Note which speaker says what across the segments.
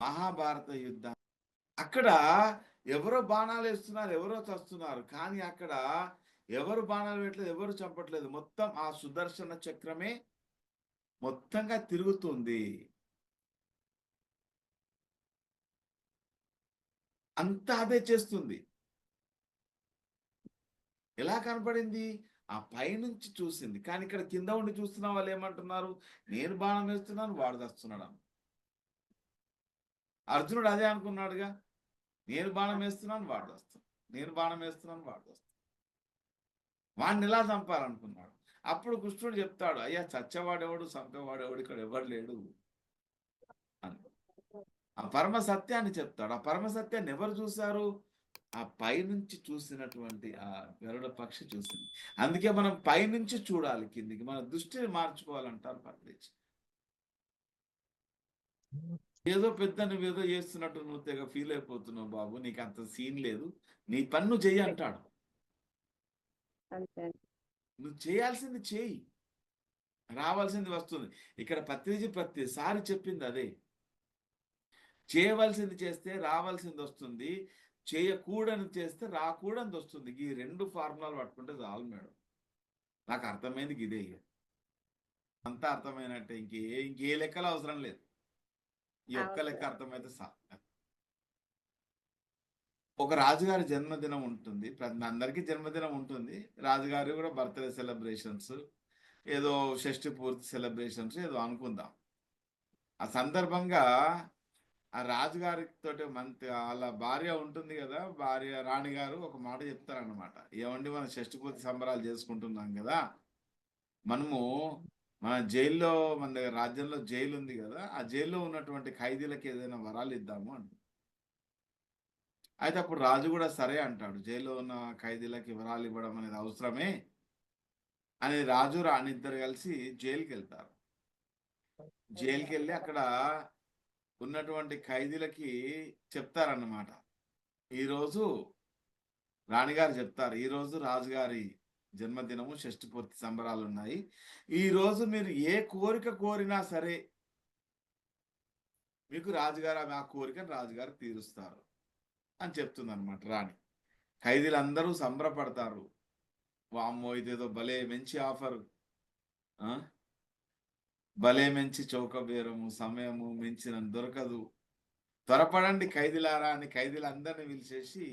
Speaker 1: మహాభారత యుద్ధం. అక్కడ ఎవరో బాణాలు వేస్తున్నారు ఎవరో చస్తున్నారు కానీ అక్కడ ఎవరు బాణాలు పెట్టలేదు ఎవరు చంపట్లేదు. మొత్తం ఆ సుదర్శన చక్రమే మొత్తంగా తిరుగుతుంది. అంతా అదే చేస్తుంది. ఎలా కనపడింది? ఆ పైనుంచి చూసింది. కానీ ఇక్కడ కింద ఉండి చూస్తున్న వాళ్ళు ఏమంటున్నారు? నేను బాణం వేస్తున్నాను వాడు తెస్తున్నాడు అర్జునుడు అదే అనుకున్నాడుగా. నేను బాణం వేస్తున్నాను వాడు వస్తాను నేను బాణం వేస్తున్నాను వాడు వస్తాను వాడిని ఎలా చంపాలనుకున్నాడు? అప్పుడు కృష్ణుడు చెప్తాడు అయ్యా చచ్చేవాడెవడు చంపేవాడెవడు ఇక్కడ ఎవడు లేడు అని. ఆ పరమ సత్యాన్ని చెప్తాడు. ఆ పరమ సత్యాన్ని ఎవరు చూశారు? ఆ పైనుంచి చూసినటువంటి ఆ వెరడ పక్షి చూసింది. అందుకే మనం పైనుంచి చూడాలి కిందికి. మన దృష్టిని మార్చుకోవాలంటారు పత్రిచి ఏదో పెద్ద నువ్వు ఏదో చేస్తున్నట్టు నువ్వు తెగ ఫీల్ అయిపోతున్నావు బాబు నీకు అంత సీన్ లేదు. నీ పన్ను చెయ్యి అంటాడు. నువ్వు చేయాల్సింది చేయి రావాల్సింది వస్తుంది. ఇక్కడ పత్రిజీ ప్రతిసారి చెప్పింది అదే. చేయవలసింది చేస్తే రావాల్సింది వస్తుంది. చేయకూడని చేస్తే రాకూడని వస్తుంది. ఈ రెండు ఫార్ములాలు పట్టుకుంటే చాలు మేడం. నాకు అర్థమైంది ఇదే అంతా అర్థమైనట్టే. ఇంకే ఇంకే లెక్కలు అవసరం లేదు. ఈ ఒక్క లెక్క అర్థమైతే సా ఒక రాజుగారి జన్మదినం ఉంటుంది. ప్రతి అందరికీ జన్మదినం ఉంటుంది. రాజుగారి కూడా బర్త్డే సెలబ్రేషన్స్ ఏదో షష్ఠి పూర్తి సెలబ్రేషన్స్ ఏదో అనుకుందాం. ఆ సందర్భంగా ఆ రాజుగారి తోటి మంత్రి వాళ్ళ భార్య ఉంటుంది కదా భార్య రాణి గారు ఒక మాట చెప్తారన్నమాట. ఏమండి మనం షష్ఠి పూర్తి సంబరాలు చేసుకుంటున్నాం కదా మనము మన జైల్లో మన దగ్గర రాజ్యంలో జైలు ఉంది కదా ఆ జైల్లో ఉన్నటువంటి ఖైదీలకి ఏదైనా వరాలు ఇద్దాము అంట. అయితే అప్పుడు రాజు కూడా సరే అంటాడు జైల్లో ఉన్న ఖైదీలకి వరాలు ఇవ్వడం అనేది అవసరమే అని రాజు రాణి ఇద్దరు కలిసి జైలుకి వెళ్తారు జైలుకి వెళ్ళి అక్కడ ఉన్నటువంటి ఖైదీలకి చెప్తారన్నమాట. ఈరోజు రాణిగారు చెప్తారు ఈరోజు రాజుగారి జన్మదినము షష్ఠి పూర్తి సంబరాలు ఉన్నాయి ఈరోజు మీరు ఏ కోరిక కోరినా సరే మీకు రాజుగారు ఆ కోరికను రాజుగారు తీరుస్తారు అని చెప్తుంది అనమాట రాణి. ఖైదీలందరూ సంబరపడతారు. వామ్మో ఇదేదో భలే మంచి ఆఫర్. భలే మంచి చౌకబేరము సమయము మించిన దొరకదు. త్వరపడండి ఖైదీలారా అని ఖైదీలందరినీ పిలిచేసి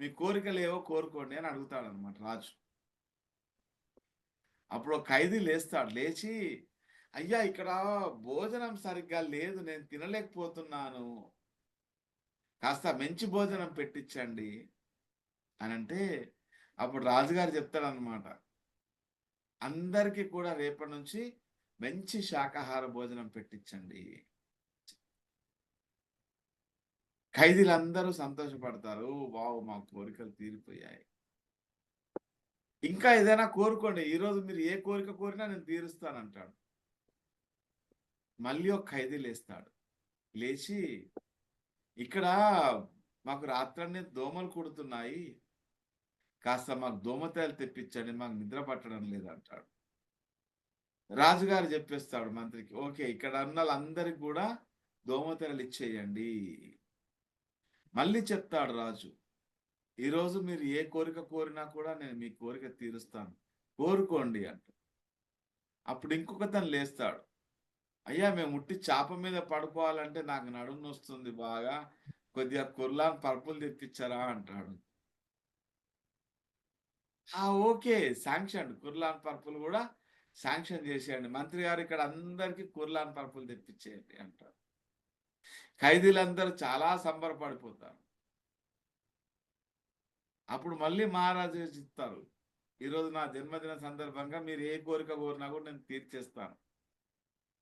Speaker 1: మీ కోరికలు ఏవో కోరుకోండి అని అడుగుతాడు అనమాట రాజు. అప్పుడు ఖైదీ లేస్తాడు. లేచి అయ్యా ఇక్కడ భోజనం సరిగ్గా లేదు. నేను తినలేకపోతున్నాను. కాస్త మంచి భోజనం పెట్టించండి. అని అంటే అప్పుడు రాజుగారు చెప్తాడనమాట అందరికీ కూడా రేపటి నుంచి మంచి శాకాహార భోజనం పెట్టించండి. ఖైదీలందరూ సంతోషపడతారు. వావ్ మా కోరికలు తీరిపోయాయి. ఇంకా ఏదైనా కోరుకోండి. ఈరోజు మీరు ఏ కోరిక కోరినా నేను తీరుస్తానంటాడు. మళ్ళీ ఒక ఖైదీ లేస్తాడు. లేచి ఇక్కడ మాకు రాత్రనే దోమలు కుడుతున్నాయి. కాస్త మాకు దోమతాయలు తెప్పించండి మాకు నిద్ర పట్టడం లేదంటాడు. రాజుగారు చెప్పేస్తాడు మంత్రికి ఓకే ఇక్కడ ఉన్న వాళ్ళందరికి కూడా దోమతెరలు ఇచ్చేయండి. మళ్ళీ చెప్తాడు రాజు ఈరోజు మీరు ఏ కోరిక కోరినా కూడా నేను మీ కోరిక తీరుస్తాను. కోరుకోండి అంట. అప్పుడు ఇంకొక తను లేస్తాడు. అయ్యా మేము ఉట్టి చాప మీద పడుకోవాలంటే నాకు నడుము వస్తుంది బాగా. కొద్దిగా కుర్లాన్ పరుపులు తెప్పించారా అంటాడు. ఆ ఓకే శాంక్షన్. కుర్లాన్ పరుపులు కూడా శాంక్షన్ చేసేయండి. మంత్రి గారు ఇక్కడ అందరికీ కుర్లాన్ పరుపులు తెప్పించేయండి అంటారు ఖైదీలందరూ చాలా సంబరపడిపోతారు. అప్పుడు మళ్ళీ మహారాజు ఇస్తారు. ఈరోజు నా జన్మదిన సందర్భంగా మీరు ఏ కోరిక కోరినా కూడా నేను తీర్చేస్తాను.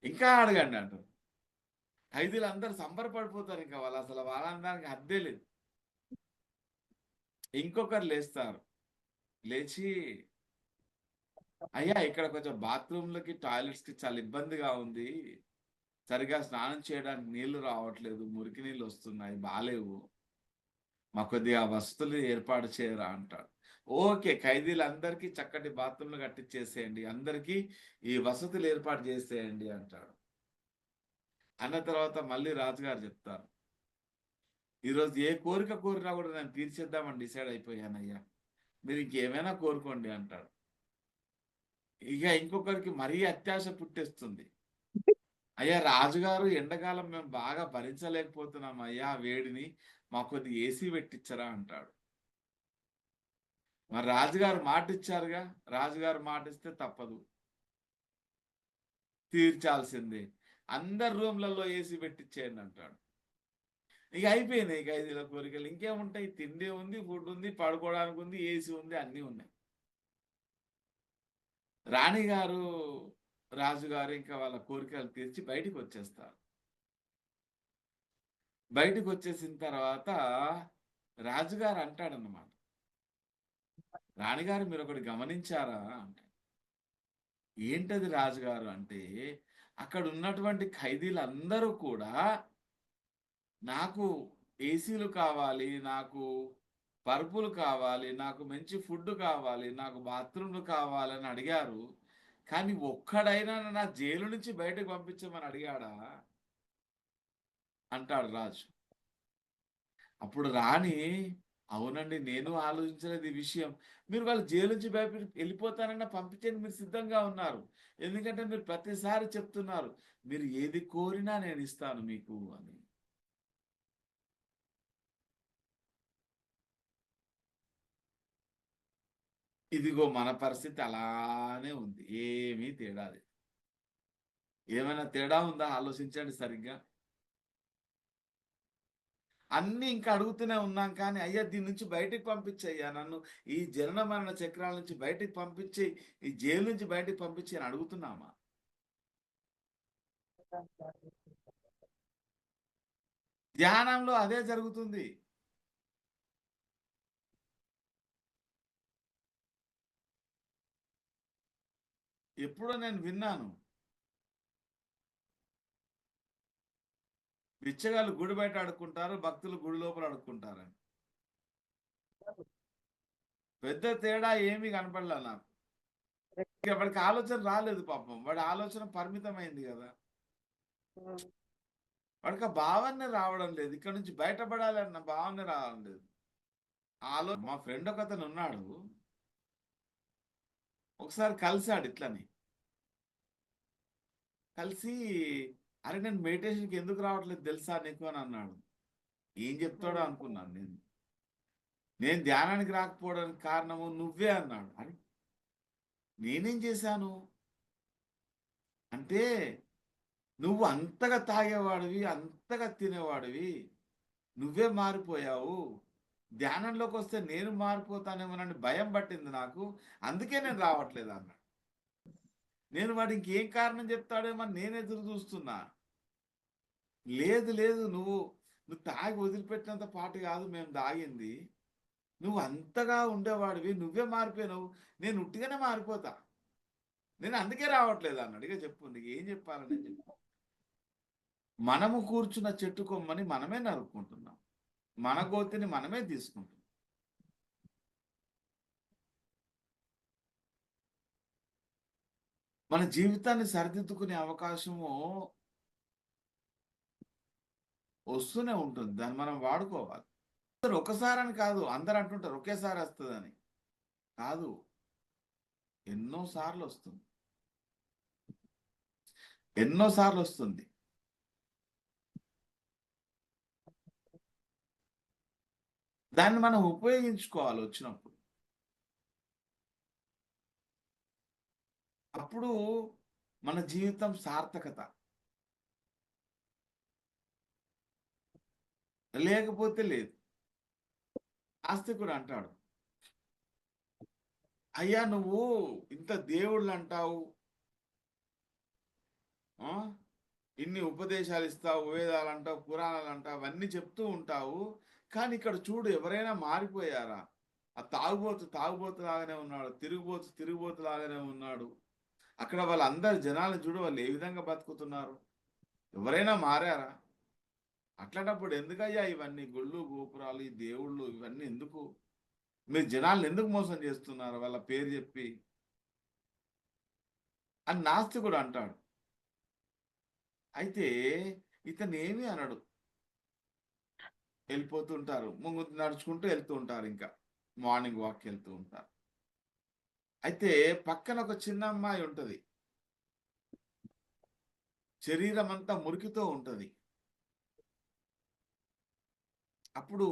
Speaker 1: ఇంకా అడగండి అంటారు. ఖైదీలు అందరు సంబరపడిపోతారు ఇంకా వాళ్ళు అసలు వాళ్ళందరికి అద్దే లేదు. ఇంకొకరు లేస్తారు. లేచి అయ్యా ఇక్కడ కొంచెం బాత్రూమ్లకి టాయిలెట్స్కి చాలా ఇబ్బందిగా ఉంది. సరిగా స్నానం చేయడానికి నీళ్ళు రావట్లేదు. మురికి నీళ్ళు వస్తున్నాయి. బాగాలేవు. మా కొద్దిగా వసతులు ఏర్పాటు చేయరా అంటాడు. ఓకే ఖైదీలందరికీ చక్కటి బాత్రూమ్లు కట్టించేసేయండి అందరికీ ఈ వసతులు ఏర్పాటు చేసేయండి అంటాడు. అన్న తర్వాత మళ్ళీ రాజుగారు చెప్తారు. ఈరోజు ఏ కోరిక కోరినా కూడా నేను తీర్చేద్దామని డిసైడ్ అయిపోయానయ్యా. మీరు ఇంకేమైనా కోరుకోండి అంటాడు. ఇక ఇంకొకరికి మరీ అత్యాశ పుట్టేస్తుంది. అయ్యా రాజుగారు ఎండాకాలం మేము బాగా భరించలేకపోతున్నాం అయ్యా వేడిని. మాకు కొద్ది ఏసీ పెట్టించరా అంటాడు. మరి రాజుగారు మాట ఇచ్చారుగా రాజుగారు మాట ఇస్తే తప్పదు. తీర్చాల్సిందే. అందరి రూమ్లలో ఏసీ పెట్టించేయండి అంటాడు. ఇక అయిపోయినాయి ఇక ఐదు కోరికలు. ఇంకేముంటాయి? తిండి ఉంది ఫుడ్ ఉంది పడుకోవడానికి ఉంది ఏసీ ఉంది అన్నీ ఉన్నాయి. రాణిగారు రాజుగారు ఇంకా వాళ్ళ కోరికలు తీర్చి బయటికి వచ్చేస్తారు బయటికి వచ్చేసిన తర్వాత రాజుగారు అంటాడన్నమాట రాణిగారు మీరు ఒకటి గమనించారా అంటే ఏంటది రాజుగారు అంటే అక్కడ ఉన్నటువంటి ఖైదీలందరూ కూడా నాకు ఏసీలు కావాలి నాకు పరుపులు కావాలి నాకు మంచి ఫుడ్ కావాలి నాకు బాత్రూమ్లు కావాలని అడిగారు. కానీ ఒక్కడైనా నా జైలు నుంచి బయటకు పంపించమని అడిగాడా? అంటాడు రాజు. అప్పుడు రాణి అవునండి నేను ఆలోచించలేదు ఈ విషయం. మీరు వాళ్ళు జైలు నుంచి బయట వెళ్ళిపోతానన్న పంపించండి మీరు సిద్ధంగా ఉన్నారు. ఎందుకంటే మీరు ప్రతిసారి చెప్తున్నారు మీరు ఏది కోరినా నేను ఇస్తాను మీకు అని. ఇదిగో మన పరిస్థితి అలానే ఉంది. ఏమీ తేడా లేదు. ఏమైనా తేడా ఉందా? ఆలోచించండి సరిగ్గా. అన్ని ఇంకా అడుగుతూనే ఉన్నాం కానీ అయ్యా దీని నుంచి బయటికి పంపించయ్యా నన్ను. ఈ జనన మరణ చక్రాల నుంచి బయటికి పంపించి ఈ జైలు నుంచి బయటికి పంపించి అని అడుగుతున్నామా? ధ్యానంలో అదే జరుగుతుంది. ఎప్పుడో నేను విన్నాను. బిచ్చగాళ్ళు గుడి బయట అడుక్కుంటారు భక్తులు గుడి లోపల అడుక్కుంటారని పెద్ద తేడా ఏమీ కనపడలే నాకు. వాడికి ఆలోచన రాలేదు పాపం. వాడి ఆలోచన పరిమితమైంది కదా. వాడికి ఆ భావన రావడం లేదు. ఇక్కడ నుంచి బయటపడాలన్న భావన రావడం లేదు. ఆలో మా ఫ్రెండ్ ఒక అతను ఉన్నాడు. ఒకసారి కలిసాడు ఇట్లని. కలిసి అరే నేను మెడిటేషన్కి ఎందుకు రావట్లేదు తెలుసా నీకు అని అన్నాడు. ఏం చెప్తాడో అనుకున్నాను నేను. నేను ధ్యానానికి రాకపోవడానికి కారణము నువ్వే అన్నాడు. అరే నేనేం చేశాను? అంటే నువ్వు అంతగా తాగేవాడివి అంతగా తినేవాడివి నువ్వే మారిపోయావు. ధ్యానంలోకి వస్తే నేను మారిపోతానేమోనని భయం పట్టింది నాకు. అందుకే నేను రావట్లేదు అన్నాడు. నేను వాడు ఇంకేం కారణం చెప్తాడేమో నేను ఎదురు చూస్తున్నా. లేదు లేదు నువ్వు నువ్వు తాగి వదిలిపెట్టినంత పాటు కాదు మేము తాగింది. నువ్వు అంతగా ఉండేవాడివి నువ్వే మారిపోయినావు నేను ఉట్టిగానే మారిపోతా. నేను అందుకే రావట్లేదు అన్నాడు. ఇక చెప్పు నీకు ఏం చెప్పాలని చెప్పు. మనము కూర్చున్న చెట్టు కొమ్మని మనమే నరుక్కుంటున్నాం. మన గోతిని మనమే తీసుకుంటున్నాం. మన జీవితాన్ని సరిదిద్దుకునే అవకాశము వస్తూనే ఉంటుంది. దాన్ని మనం వాడుకోవాలి. అందరు ఒకసారి అని కాదు అందరు అంటుంటారు ఒకేసారి వస్తుందని. కాదు. ఎన్నో సార్లు వస్తుంది. ఎన్నో సార్లు వస్తుంది. దాన్ని మనం ఉపయోగించుకోవాలి వచ్చినప్పుడు. అప్పుడు మన జీవితం సార్థకత. లేకపోతే లేదు. ఆస్తికుడు అంటాడు. అయ్యా నువ్వు ఇంత దేవుళ్ళు అంటావు ఆ? ఇన్ని ఉపదేశాలు ఇస్తావు వేదాలు అంటావు పురాణాలు అంటావు అవన్నీ చెప్తూ ఉంటావు. కానీ ఇక్కడ చూడు ఎవరైనా మారిపోయారా? ఆ తాగుబోతు తాగుబోతు లాగానే ఉన్నాడు తిరుగుబోతు తిరుగుబోతు లాగానే ఉన్నాడు. అక్కడ వాళ్ళందరు జనాలు చూడు వాళ్ళు ఏ విధంగా బతుకుతున్నారు? ఎవరైనా మారారా? అట్లాంటప్పుడు ఎందుకయ్యా ఇవన్నీ గుళ్ళు గోపురాలు ఈ దేవుళ్ళు ఇవన్నీ ఎందుకు? మీరు జనాలను ఎందుకు మోసం చేస్తున్నారు? వాళ్ళ పేరు చెప్పి. అని నాస్తికుడు అంటాడు. అయితే ఇతను ఏమి అనడు. వెళ్ళిపోతుంటారు ముందు నడుచుకుంటూ వెళ్తూ ఉంటారు ఇంకా. మార్నింగ్ వాక్ వెళ్తూ ఉంటారు. అయితే పక్కన ఒక చిన్న అమ్మాయి ఉంటుంది. శరీరం అంతా మురికితో ఉంటుంది. అప్పుడు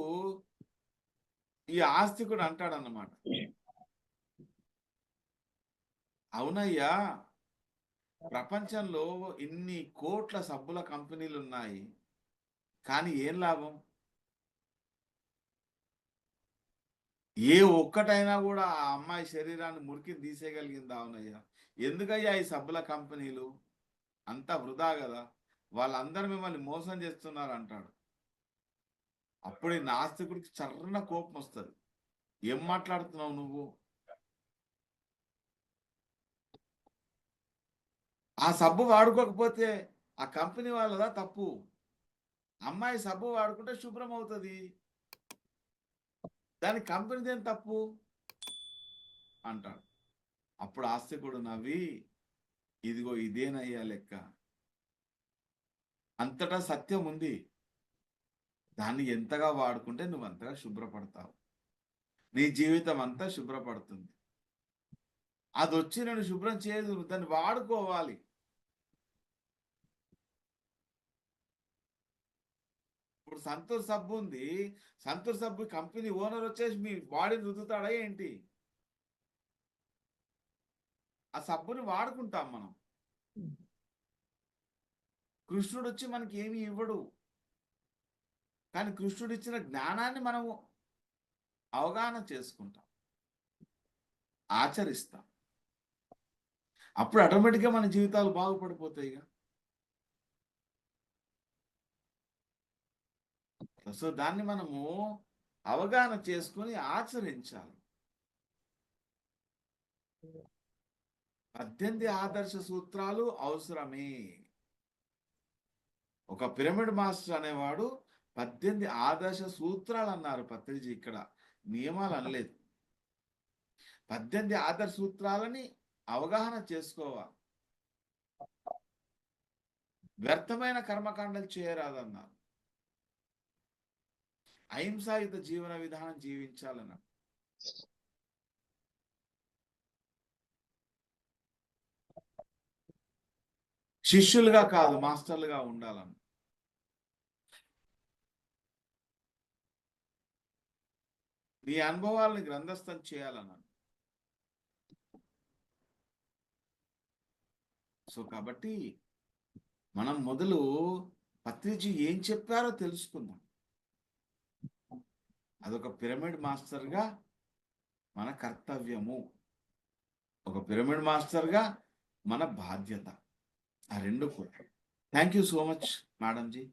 Speaker 1: ఈ ఆస్తికుడు అంటాడన్నమాట. అవునయ్యా ప్రపంచంలో ఇన్ని కోట్ల సబ్బుల కంపెనీలు ఉన్నాయి కానీ ఏం లాభం? ఏ ఒక్కటైనా కూడా ఆ అమ్మాయి శరీరాన్ని మురికిని తీసేయగలిగిందా అవునయ్యా ఎందుకయ్యా ఈ సబ్బుల కంపెనీలు? అంతా వృధా కదా వాళ్ళందరూ మిమ్మల్ని మోసం చేస్తున్నారు అంటాడు అప్పుడే నాస్తికుడికి చర్రన కోపం వస్తుంది ఏం మాట్లాడుతున్నావు నువ్వు? ఆ సబ్బు వాడుకోకపోతే ఆ కంపెనీ వాళ్ళదా తప్పు? అమ్మాయి సబ్బు వాడుకుంటే శుభ్రం అవుతుంది దాని కంపెనీది ఏం తప్పు? అంటాడు. అప్పుడు ఆస్తికుడు నవ్వి ఇదిగో ఇదేనయ్యా లెక్క. అంతటా సత్యం ఉంది. దాన్ని ఎంతగా వాడుకుంటే నువ్వు అంతగా శుభ్రపడతావు. నీ జీవితం అంతా శుభ్రపడుతుంది. అది వచ్చి నేను శుభ్రం చేయదు. దాన్ని వాడుకోవాలి. ఇప్పుడు సంతూర్ సబ్బు ఉంది. సంతూర్ సబ్బు కంపెనీ ఓనర్ వచ్చేసి మీ బాడీని రుద్దుతాడా ఏంటి? ఆ సబ్బుని వాడుకుంటాం మనం. కృష్ణుడు వచ్చి మనకి ఏమి ఇవ్వడు. కానీ కృష్ణుడు ఇచ్చిన జ్ఞానాన్ని మనము అవగాహన చేసుకుంటాం. ఆచరిస్తాం. అప్పుడు ఆటోమేటిక్గా మన జీవితాలు బాగుపడిపోతాయి సో దాన్ని మనము అవగాహన చేసుకొని ఆచరించాలి. పద్దెనిమిది ఆదర్శ సూత్రాలు అవసరమే. ఒక పిరమిడ్ మాస్టర్ అనేవాడు పద్దెనిమిది ఆదర్శ సూత్రాలు అన్నారు పత్రిజీ ఇక్కడ. నియమాలు అనలేదు. పద్దెనిమిది ఆదర్శ సూత్రాలని అవగాహన చేసుకోవాలి. వ్యర్థమైన కర్మకాండలు చేయరాదన్నారు. అహింసాయుత జీవన విధానం జీవించాలన్న. శిష్యులుగా కాదు మాస్టర్లుగా ఉండాలని నీ అనుభవాలను గ్రంథస్థం చేయాలన్నాను సో కాబట్టి మనం మొదలు పత్రిజీ ఏం చెప్పారో తెలుసుకుందాం. అదొక పిరమిడ్ మాస్టర్గా మన కర్తవ్యము. ఒక పిరమిడ్ మాస్టర్గా మన బాధ్యత. ఆ రెండు కూడా. Thank you so much madam ji